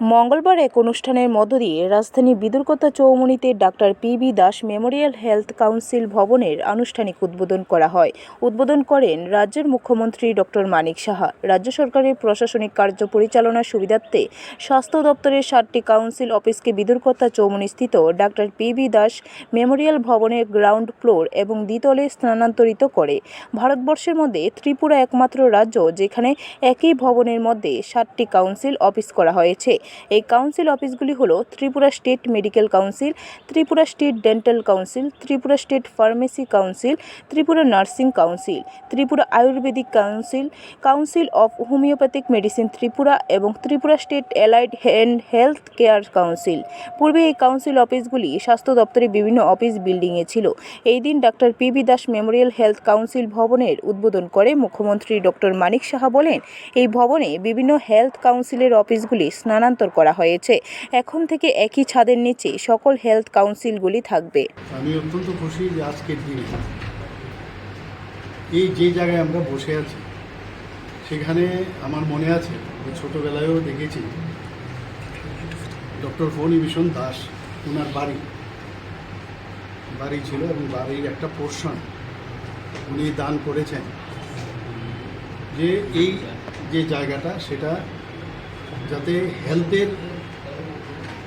মঙ্গলবার এক অনুষ্ঠানের মধ্য দিয়ে রাজধানী Bidurkarta চৌমুনিতে doctor P B Das memorial health council ভবনের আনুষ্ঠানিক উদ্বোধন করা হয়। উদ্বোধন করেন রাজ্যের মুখ্যমন্ত্রী ডক্টর মানিক সাহা। রাজ্য সরকারের প্রশাসনিক কার্য পরিচালনার সুবিধার্থে স্বাস্থ্য দপ্তরের সাতটি কাউন্সিল অফিসকে Bidurkarta চৌমুনিস্থিত doctor P B Das memorial ভবনের গ্রাউন্ড ফ্লোর এবং দ্বিতলে স্থানান্তরিত করে। ভারতবর্ষের মধ্যে ত্রিপুরা একমাত্র রাজ্য যেখানে একই ভবনের মধ্যে সাতটি কাউন্সিল অফিস করা হয়েছে। এই কাউন্সিল অফিসগুলি হলো Tripura state medical council Tripura state dental council Tripura state pharmacy council Tripura nursing council Tripura ayurvedic council council of homeopathic medicine Tripura এবং Tripura state allied and health care council পূর্বে এই council অফিসগুলি স্বাস্থ্য দপ্তরের বিভিন্ন office বিল্ডিংয়ে ছিল। এই দিন doctor P B Das memorial health council ভবনের উদ্বোধন করে মুখ্যমন্ত্রী ডক্টর মানিক সাহা বলেন, এই ভবনে বিভিন্ন হেলথ কাউন্সিলের অফিসগুলি স্থানান্তর করা হয়েছে। এখন থেকে একই ছাদের নিচে সকল হেলথ কাউন্সিলগুলি থাকবে। আমি অত্যন্ত খুশি যে আজকের দিনে এই যে জায়গায় আমরা বসে আছি, সেখানে আমার মনে আছে ছোটোবেলায়ও দেখেছি, ডক্টর ফণি ভীষণ দাস ওনার বাড়ি। বাড়ি ছিল এবং বাড়ির একটা পোর্শন উনি দান করেছেন। যে এই যে জায়গাটা, সেটা যাতে হেলথের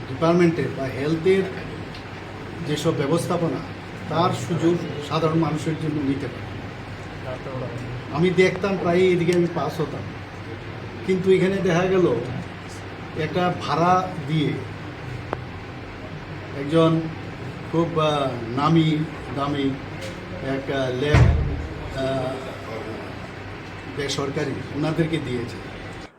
ডিপার্টমেন্টের বা হেলথের যেসব ব্যবস্থাপনা, তার সুযোগ সাধারণ মানুষের জন্য নিতে পারে। আমি দেখতাম প্রায় এদিকে আমি পাস হতাম। কিন্তু এখানে দেখা গেল, একটা ভাড়া দিয়ে একজন খুব নামি দামি এক ল্যাব বেসরকারি ওনাদেরকে দিয়েছে।